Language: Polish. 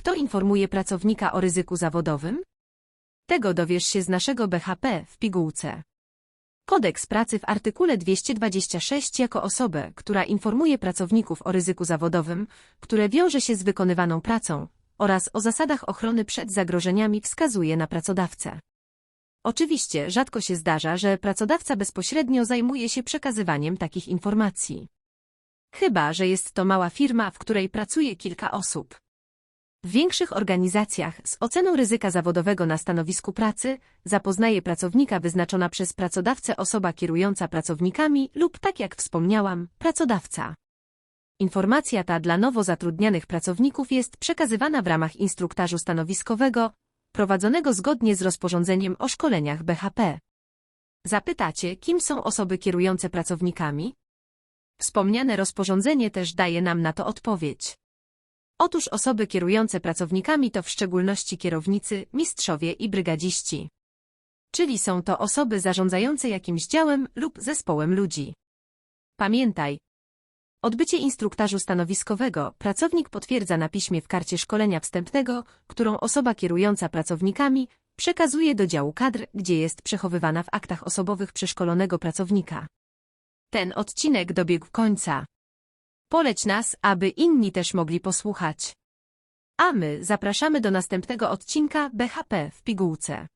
Kto informuje pracownika o ryzyku zawodowym? Tego dowiesz się z naszego BHP w pigułce. Kodeks pracy w artykule 226 jako osobę, która informuje pracowników o ryzyku zawodowym, które wiąże się z wykonywaną pracą, oraz o zasadach ochrony przed zagrożeniami wskazuje na pracodawcę. Oczywiście rzadko się zdarza, że pracodawca bezpośrednio zajmuje się przekazywaniem takich informacji. Chyba, że jest to mała firma, w której pracuje kilka osób. W większych organizacjach z oceną ryzyka zawodowego na stanowisku pracy zapoznaje pracownika wyznaczona przez pracodawcę osoba kierująca pracownikami lub, tak jak wspomniałam, pracodawca. Informacja ta dla nowo zatrudnianych pracowników jest przekazywana w ramach instruktażu stanowiskowego, prowadzonego zgodnie z rozporządzeniem o szkoleniach BHP. Zapytacie, kim są osoby kierujące pracownikami? Wspomniane rozporządzenie też daje nam na to odpowiedź. Otóż osoby kierujące pracownikami to w szczególności kierownicy, mistrzowie i brygadziści. Czyli są to osoby zarządzające jakimś działem lub zespołem ludzi. Pamiętaj, Odbycie instruktażu stanowiskowego pracownik potwierdza na piśmie w karcie szkolenia wstępnego, którą osoba kierująca pracownikami przekazuje do działu kadr, gdzie jest przechowywana w aktach osobowych przeszkolonego pracownika. Ten odcinek dobiegł końca. Poleć nas, aby inni też mogli posłuchać. A my zapraszamy do następnego odcinka BHP w pigułce.